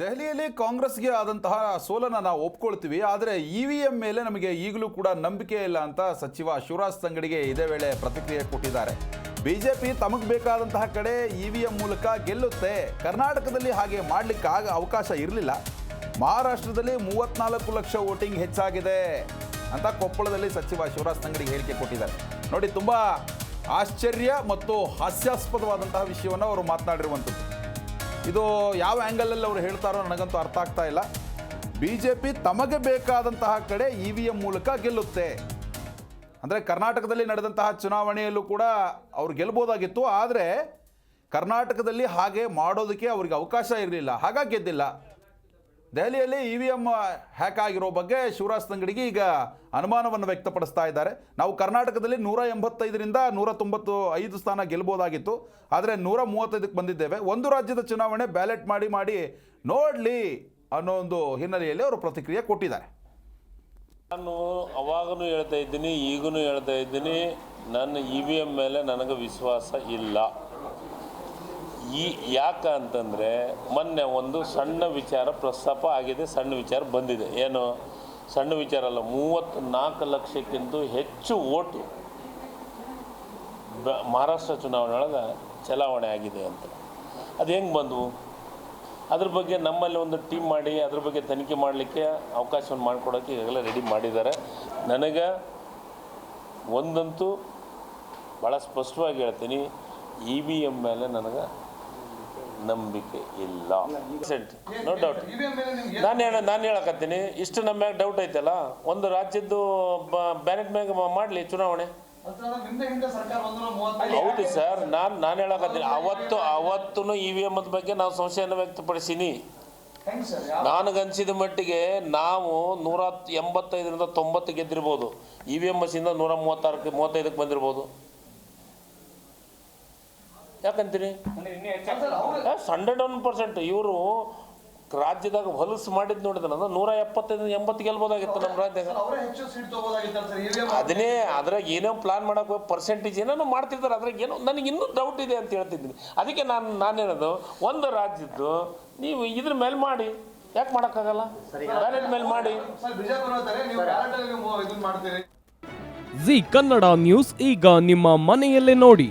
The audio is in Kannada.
ದೆಹಲಿಯಲ್ಲಿ ಕಾಂಗ್ರೆಸ್ಗೆ ಆದಂತಹ ಸೋಲನ್ನು ನಾವು ಒಪ್ಕೊಳ್ತೀವಿ, ಆದರೆ ಇ ವಿ ಎಂ ಮೇಲೆ ನಮಗೆ ಈಗಲೂ ಕೂಡ ನಂಬಿಕೆ ಇಲ್ಲ ಅಂತ ಸಚಿವ ಶಿವರಾಜ್ ತಂಗಡಿಗೆ ಇದೇ ವೇಳೆ ಪ್ರತಿಕ್ರಿಯೆ ಕೊಟ್ಟಿದ್ದಾರೆ. ಬಿಜೆಪಿ ತಮಗೆ ಬೇಕಾದಂತಹ ಕಡೆ ಇ ವಿ ಎಂ ಮೂಲಕ ಗೆಲ್ಲುತ್ತೆ. ಕರ್ನಾಟಕದಲ್ಲಿ ಹಾಗೆ ಮಾಡಲಿಕ್ಕೆ ಆಗ ಅವಕಾಶ ಇರಲಿಲ್ಲ. ಮಹಾರಾಷ್ಟ್ರದಲ್ಲಿ ಮೂವತ್ನಾಲ್ಕು ಲಕ್ಷ ವೋಟಿಂಗ್ ಹೆಚ್ಚಾಗಿದೆ ಅಂತ ಕೊಪ್ಪಳದಲ್ಲಿ ಸಚಿವ ಶಿವರಾಜ್ ತಂಗಡಿಗೆ ಹೇಳಿಕೆ ಕೊಟ್ಟಿದ್ದಾರೆ. ನೋಡಿ, ತುಂಬ ಆಶ್ಚರ್ಯ ಮತ್ತು ಹಾಸ್ಯಾಸ್ಪದವಾದಂತಹ ವಿಷಯವನ್ನು ಅವರು ಮಾತನಾಡಿರುವಂಥದ್ದು. ಇದು ಯಾವ ಆ್ಯಂಗಲಲ್ಲಿ ಅವರು ಹೇಳ್ತಾರೋ ನನಗಂತೂ ಅರ್ಥ ಆಗ್ತಾ ಇಲ್ಲ. ಬಿ ಜೆ ಪಿ ತಮಗೆ ಬೇಕಾದಂತಹ ಕಡೆ ಇ ವಿ ಎಂ ಮೂಲಕ ಗೆಲ್ಲುತ್ತೆ. ಅಂದರೆ ಕರ್ನಾಟಕದಲ್ಲಿ ನಡೆದಂತಹ ಚುನಾವಣೆಯಲ್ಲೂ ಕೂಡ ಅವ್ರು ಗೆಲ್ಬೋದಾಗಿತ್ತು, ಆದರೆ ಕರ್ನಾಟಕದಲ್ಲಿ ಹಾಗೆ ಮಾಡೋದಕ್ಕೆ ಅವ್ರಿಗೆ ಅವಕಾಶ ಇರಲಿಲ್ಲ. ಹಾಗಾಗಿ ಗೆದ್ದಿಲ್ಲ. ದೆಹಲಿಯಲ್ಲಿ ಇ ವಿ ಎಂ ಹ್ಯಾಕ್ ಆಗಿರೋ ಬಗ್ಗೆ ಶಿವರಾಜ್ ತಂಗಡಿಗೆ ಈಗ ಅನುಮಾನವನ್ನು ವ್ಯಕ್ತಪಡಿಸ್ತಾ ಇದ್ದಾರೆ. ನಾವು ಕರ್ನಾಟಕದಲ್ಲಿ ನೂರ ಎಂಬತ್ತೈದರಿಂದ ನೂರ ತೊಂಬತ್ತು ಐದು ಸ್ಥಾನ ಗೆಲ್ಬೋದಾಗಿತ್ತು. ಆದರೆ ನೂರ ಮೂವತ್ತೈದಕ್ಕೆ ಬಂದಿದ್ದೇವೆ. ಒಂದು ರಾಜ್ಯದ ಚುನಾವಣೆ ಬ್ಯಾಲೆಟ್ ಮಾಡಿ ಮಾಡಿ ನೋಡಲಿ ಅನ್ನೋ ಒಂದು ಹಿನ್ನೆಲೆಯಲ್ಲಿ ಅವರು ಪ್ರತಿಕ್ರಿಯೆ ಕೊಟ್ಟಿದ್ದಾರೆ. ನಾನು ಅವಾಗನೂ ಹೇಳ್ತಾ ಇದ್ದೀನಿ ಈಗಲೂ ಹೇಳ್ತಾ ಇದ್ದೀನಿ, ನನ್ನ ಇ ವಿ ಎಂ ಮೇಲೆ ನನಗೆ ವಿಶ್ವಾಸ ಇಲ್ಲ. ಈ ಯಾಕೆ ಅಂತಂದರೆ ಮೊನ್ನೆ ಒಂದು ಸಣ್ಣ ವಿಚಾರ ಪ್ರಸ್ತಾಪ ಆಗಿದೆ, ಸಣ್ಣ ವಿಚಾರ ಬಂದಿದೆ. ಏನು? ಸಣ್ಣ ವಿಚಾರ ಅಲ್ಲ ಮೂವತ್ತ್ನಾಲ್ಕು ಲಕ್ಷಕ್ಕಿಂತ ಹೆಚ್ಚು ಓಟು ಬ, ಮಹಾರಾಷ್ಟ್ರ ಚುನಾವಣೆ ಒಳಗೆ ಚಲಾವಣೆ ಆಗಿದೆ ಅಂತ. ಅದು ಹೆಂಗೆ ಬಂದವು? ಅದ್ರ ಬಗ್ಗೆ ನಮ್ಮಲ್ಲಿ ಒಂದು ಟೀಮ್ ಮಾಡಿ, ಅದ್ರ ಬಗ್ಗೆ ತನಿಖೆ ಮಾಡಲಿಕ್ಕೆ ಅವಕಾಶವನ್ನು ಮಾಡಿಕೊಡೋಕ್ಕೆ ಈಗಾಗಲೇ ರೆಡಿ ಮಾಡಿದ್ದಾರೆ. ನನಗೆ ಒಂದಂತೂ ಭಾಳ ಸ್ಪಷ್ಟವಾಗಿ ಹೇಳ್ತೀನಿ, ಇ ವಿ ಎಂ ಮೇಲೆ ನನಗೆ ನಂಬಿಕೆ ಇಲ್ಲ. ನೋ ಡೌಟ್ ನಾನು ಹೇಳ ನಾನು ಹೇಳಕತ್ತೀನಿ. ಇಷ್ಟು ನಮ್ಮ ಮ್ಯಾಗ ಡೌಟ್ ಐತಲ್ಲ ಒಂದು ರಾಜ್ಯದ್ದು ಬ್ಯಾಲೆಟ್ ಮ್ಯಾಗ ಮಾಡಲಿ ಚುನಾವಣೆ. ಹೌದು ಸರ್ ನಾನು ನಾನು ಹೇಳಕತ್ತೀನಿ. ಅವತ್ತು ಅವತ್ತು ಇ ವಿ ಎಂ ಬಗ್ಗೆ ನಾವು ಸಂಶಯನ ವ್ಯಕ್ತಪಡಿಸೀನಿ. ನನಗನ್ಸಿದ ಮಟ್ಟಿಗೆ ನಾವು ನೂರ ಎಂಬತ್ತೈದರಿಂದ ತೊಂಬತ್ತು ಗೆದ್ದಿರ್ಬೋದು. ಇ ವಿ ಎಂ ಮಸಿಂದ ನೂರ ಮೂವತ್ತಾರಕ್ಕೆ ಮೂವತ್ತೈದಕ್ಕೆ ಬಂದಿರ್ಬೋದು. ಯಾಕಂತೀರಿ? ಹಂಡ್ರೆಡ್ ಒನ್ ಪರ್ಸೆಂಟ್ ಇವರು ರಾಜ್ಯದಾಗ ಹೊಲಸು ಮಾಡಿದ್ ನೋಡಿದ್ರೆ ನೂರ ಎಪ್ಪತ್ತೈದು ಎಂಬತ್ತು ಗೆಲ್ಬೋದಾಗಿತ್ತು ನಮ್ಮ ರಾಜ್ಯದಾಗ. ಅವರೇ ಹೆಚ್ಚು ಸೀಟ್ ತಗೋಬೋದಾಗಿತ್ತಲ್ಲ ಸರ್ ಇವಿಎಂ ಅದನ್ನೇ ಅದ್ರಾಗ ಏನೋ ಪ್ಲಾನ್ ಮಾಡಕ್ಕೆ ಪರ್ಸೆಂಟೇಜ್ ಏನೋ ಮಾಡ್ತಿರ್ತಾರೆ ಅದ್ರಾಗ ಏನೋ ನನಗೆ ಇನ್ನೂ ಡೌಟ್ ಇದೆ ಅಂತ ಹೇಳ್ತಿದ್ದೀನಿ. ಅದಕ್ಕೆ ನಾನು ನಾನೇನದು ಒಂದು ರಾಜ್ಯದ್ದು ನೀವು ಇದ್ರ ಮೇಲೆ ಮಾಡಿ. ಯಾಕೆ ಮಾಡೋಕ್ಕಾಗಲ್ಲ? ಬ್ಯಾಲೆಟ್ ಮೇಲೆ ಮಾಡಿ. ಜಿ ಕನ್ನಡ ನ್ಯೂಸ್ ಈಗ ನಿಮ್ಮ ಮನೆಯಲ್ಲೇ ನೋಡಿ.